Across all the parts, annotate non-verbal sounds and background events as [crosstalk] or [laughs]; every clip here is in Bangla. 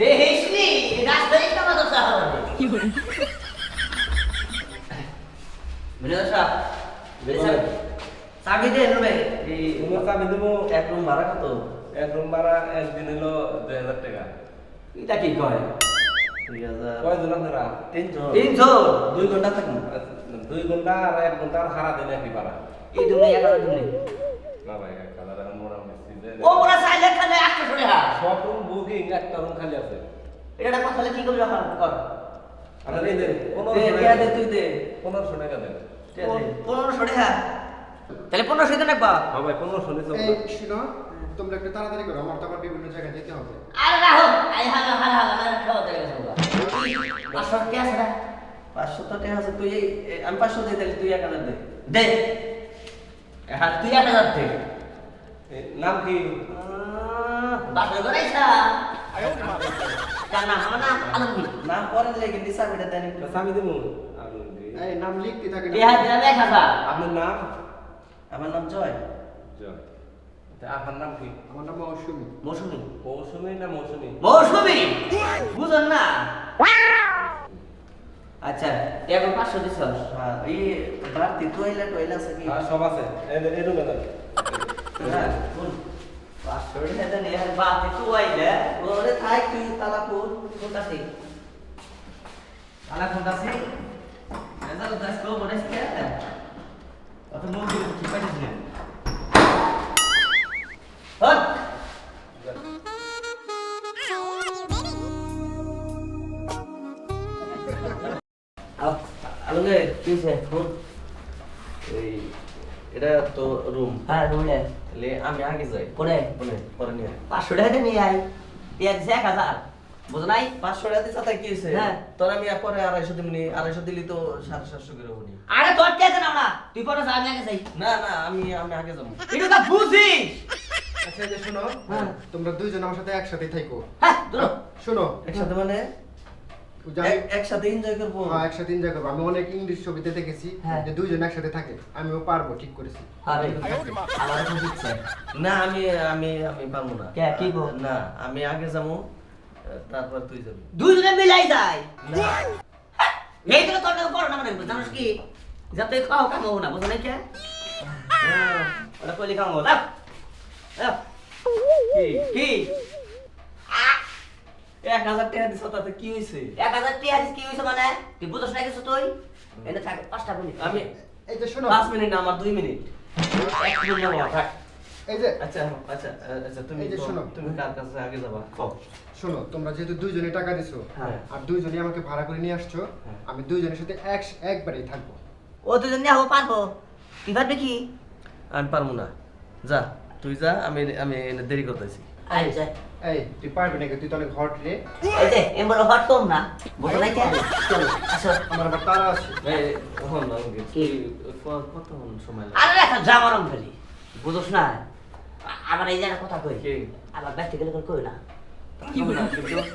দেখিসনি? রাস্তায় একটা মাদক সাহায্য বুঝে সাহেব বুঝে চাবি দে রুমে। এই তোমার চাবি দেবো এক রুম ভাড়া কত? এক রুম ভাড়া একদিন হলো দুই হাজার টাকা। এটা কি কয়? দুই হাজার। কয়জন আপনারা তিনশো। তিনশো? দুই ঘণ্টা থাকুন দুই ঘণ্টা আর এক ঘণ্টা আর সারা দিন একই ভাড়া। এই তুমি এক হাজার তুমি না ভাই এক হাজার মোটামুটি। ও ওরা চাইলে খালে আটশো টাকা। হ্যাঁ সব রুম বুকিং একটা রুম খালি আছে। এটা কথা কি করবি এখন? কর। যে দে, দে, দে, তুই দে। টাকা টাকা। তাহলে টাকা রাখবা। হ্যাঁ ভাই এই শুনো তোমরা একটু তাড়াতাড়ি করো আমার তো আবার বিভিন্ন জায়গায় যেতে হবে। আরে রাহো আই হালা হালা হালা না খাওয়া দেবে সবা পাঁচশো টাকা আছে না? পাঁচশো তো টাকা আছে তুই আমি পাঁচশো দিয়ে দিলে তুই এক হাজার দে। দে। হ্যাঁ তুই এক হাজার দে। এ, নাম কি বাসর নাম আমার নাম আলমগীর নাম পরে লেগে নিসা বেটা দেন একটু। স্বামী দেবো আপনি কি? এই নাম লিখতে থাকে এই হাত দিলাম এক হাজার আপনার নাম আমার নাম জয় জয় তা আপনার নাম কি আমার নাম মৌসুমি মৌসুমি মৌসুমী না মৌসুমী মৌসুমি বুঝুন না আচ্ছা এখন পাঁচশো দিছ হ্যাঁ, এই বাড়তি টয়লা টয়লা আছে কি সব আছে এই এই রুমে দেন শুন, পাঁচশো টাকা দেন এর বাড়তি তুই আইলে ওরে থাক তুই তালা পুর কোনটা সে আলা কোনটা সে রেজাল্ট দাস কো বলেছ কে অত দিয়ে কি পাইছিস না হট আলুগে কি সে শুন এই এটা তো রুম হ্যাঁ রুমে তাহলে আমি আগে যাই। কোনে? বলে পরে নিয়ে। পাঁচশো টাকা নিয়ে আই দিয়ে দিছে এক হাজার। বুঝো নাই? পাঁচশো টাকা দিছা তাই কি হয়েছে? হ্যাঁ। তোর আমি পরে আড়াইশো দিবনি আড়াইশো দিলি তো সাড়ে সাতশো করে হবনি আরে তোর কে আছে না তুই পরে যা আমি আগে যাই। না না আমি আমি আগে যাব। এটা তো বুঝিস! আচ্ছা এই যে শোনো হ্যাঁ। তোমরা দুইজন আমার সাথে একসাথে থাকো হ্যাঁ শোনো। একসাথে মানে? একসাথে এনজয় করব? হ্যাঁ একসাথে এনজয় করব। আমি অনেক ইংলিশ ছবিতে দেখেছি হ্যাঁ। যে দুইজন একসাথে থাকে আমিও পারব ঠিক করেছি। আরে আমার তো দিচ্ছে। না আমি আমি আমি পারব না। কে, কি গো? না আমি আগে যাব তারপর তুই যাবি। দুইজনে মিলাই যায় না। এই তো তোর নাম পড়ো না মানে জানিস কি? যাতে খাও কামাবো না বুঝো নাই কে? হ্যাঁ, ওটা কইলি দাও কি? কি? এক হাজার টাকা দিছ তাতে কি হয়েছে এক হাজার টিয়া দিস কি হয়েছে মানে? তুই বুঝোস না কিছু তুই? এনে থাক পাঁচটা মিনিট। আমি এই যে শোনো। পাঁচ মিনিট না আমার দুই মিনিট। এক মিনিট নেব থাক। এই যে। আচ্ছা আচ্ছা আচ্ছা তুমি এই যে তো- শোনো। তুমি কার কাছে আগে যাবা? শোনো তোমরা যেহেতু দুইজনে টাকা দিছো হ্যাঁ। আর দুইজনই আমাকে ভাড়া করে নিয়ে আসছো হ্যাঁ। আমি দুইজনের সাথে এক একবারেই থাকব। ও দুজন নিয়ে হব পারব। তুই পারবি কি? আমি পারব না। যা তুই যা আমি আমি এনে দেরি করতেছি। আচ্ছা এই তুই পারবি নাকি? তুই তো অনেক হট রে এই যে এমবর হটতম না। বুঝো নাই কে চলো আসো। আমার আবার তারা আছে। এই হন না কি? ক- কতক্ষণ সময় আরে একটা জামারম ফেলি বুঝোস না? আবার এই জায়গা কথা কই। আবার ব্যক্তি গেলে কই না? কি বলিস?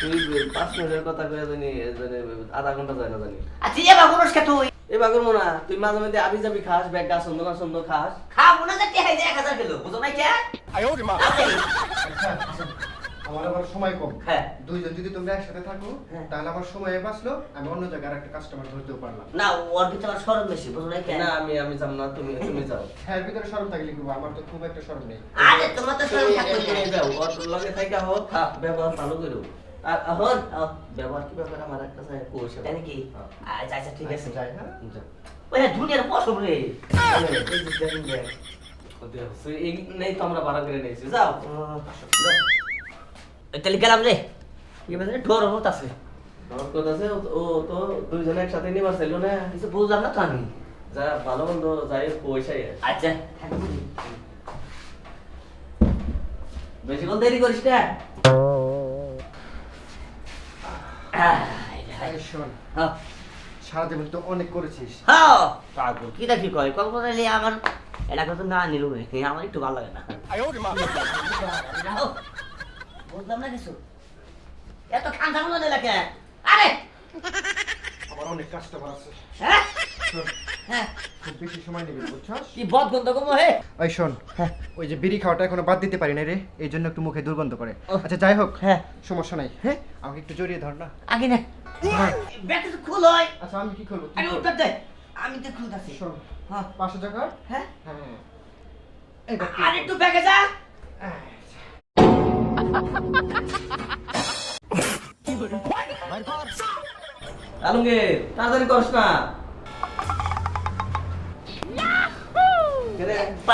তুই পাঁচ মিনিটের কথা কয়ে জানি জানি আধা ঘণ্টা যায় না জানি। আচ্ছা এবার কে তুই? এ বাগুর মোনা তুই মাঝে মধ্যে আবি যাবি খাস ব্যাগা সুন্দর না সুন্দর খাস। খাব না যে টেহাই যে এক হাজার কিলো বুঝো নাই কে? আমার আবার সময় কম হ্যাঁ দুইজন যদি তোমরা একসাথে থাকো হ্যাঁ। তাহলে আমার সময় বাঁচলো আমি অন্য জায়গায় একটা কাস্টমার ধরতেও পারলাম না ওর ভিতরে আমার সরম বেশি বুঝো নাই কে না আমি আমি যাব না তুমি তুমি যাও হ্যাঁ ভিতরে সরম থাকলে কি আমার তো খুব একটা সরম নেই আরে তোমার তো সরম তুমি থাকবে যাও ওর লগে থাইকা হোক ব্যবহার ভালো করো আর হন ব্যবহার কি ব্যাপার আমার একটা চাই কোর্স তাই নাকি আচ্ছা আচ্ছা ঠিক আছে যাই হ্যাঁ ওই দুনিয়ার পশম রে এই নেই তো আমরা ভাড়া করে নিয়েছি যাও। তাহলে গেলাম রে। কি বলছে আছে। আমার কথা আছে ও- ও তো দুইজনে একসাথে নিবার চাইলো না কিছু বুঝলাম না তো আমি। যা ভালো মন্দ যাই পয়সাই আচ্ছা। বেশিক্ষণ দেরি করিস না। এই শোন হ্যাঁ। সারাদিন তো অনেক করেছিস। পাগল। কি দেখি কয়? কল্পনা আমার এটা না নিল আমার একটু ভালো লাগে না। বুঝলাম না কিছু? এত খান খান লাগে আরে! আমার অনেক কাস্টমার আছে। হ্যাঁ? হ্যাঁ। খুব বেশি সময় নেবে বুঝছস? কি বদ গন্ধ কম হে ওই শোন হ্যাঁ ওই যে বিড়ি খাওয়াটা এখনও বাদ দিতে পারি না রে এই জন্য একটু মুখে দুর্গন্ধ করে। আচ্ছা যাই হোক হ্যাঁ। সমস্যা নাই হ্যাঁ? আমাকে একটু জড়িয়ে ধর না। আগে না। হ্যাঁ। তো খুল হয়। আচ্ছা আমি কি করব? আরে উত্তর দে। আমি তো খুলতাছি। শোন হ্যাঁ। পাঁচশো টাকা? হ্যাঁ। হ্যাঁ আর একটু ব্যাগে যা। [laughs] আলমগীর তাড়াতাড়ি করস না।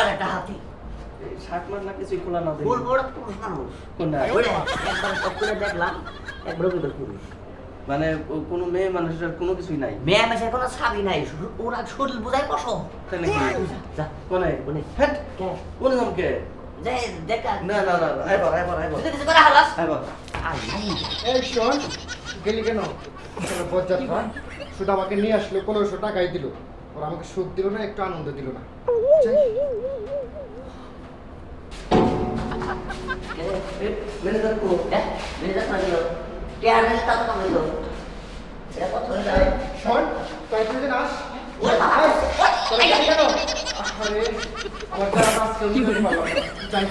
একটা হাতি। শার্ট মার না কিছুই খোলা না দেখি। বল বড় পুরুষ কোনটা? একবার সব করে দেখলাম একবার ভিতর পুরুষ মানে কোনো মেয়ে মানুষের কোনো কিছুই নাই। মেয়ে মেশে কোনো ছাবি নাই ওরা শরীর বুঝাই বসো। কোনে? কোনে? হ্যাট কে? কোনে না না না আইবার আইবার আইবার কিছু কিছু করে হালাস আইবার এই শোন গেলি কেন? বজ্জাত্রা শুধু আমাকে নিয়ে আসলো পনেরোশো টাকাই দিল। ওরা আমাকে সুখ দিল না একটু আনন্দ দিল না। ম্যানেজার কো? হ্যাঁ মেয়ে তাও কাম দিল এটা কত যায় শোন তাই তুই যে নাস আরে আমার কাজ কেউ নিতে পারল না। যাই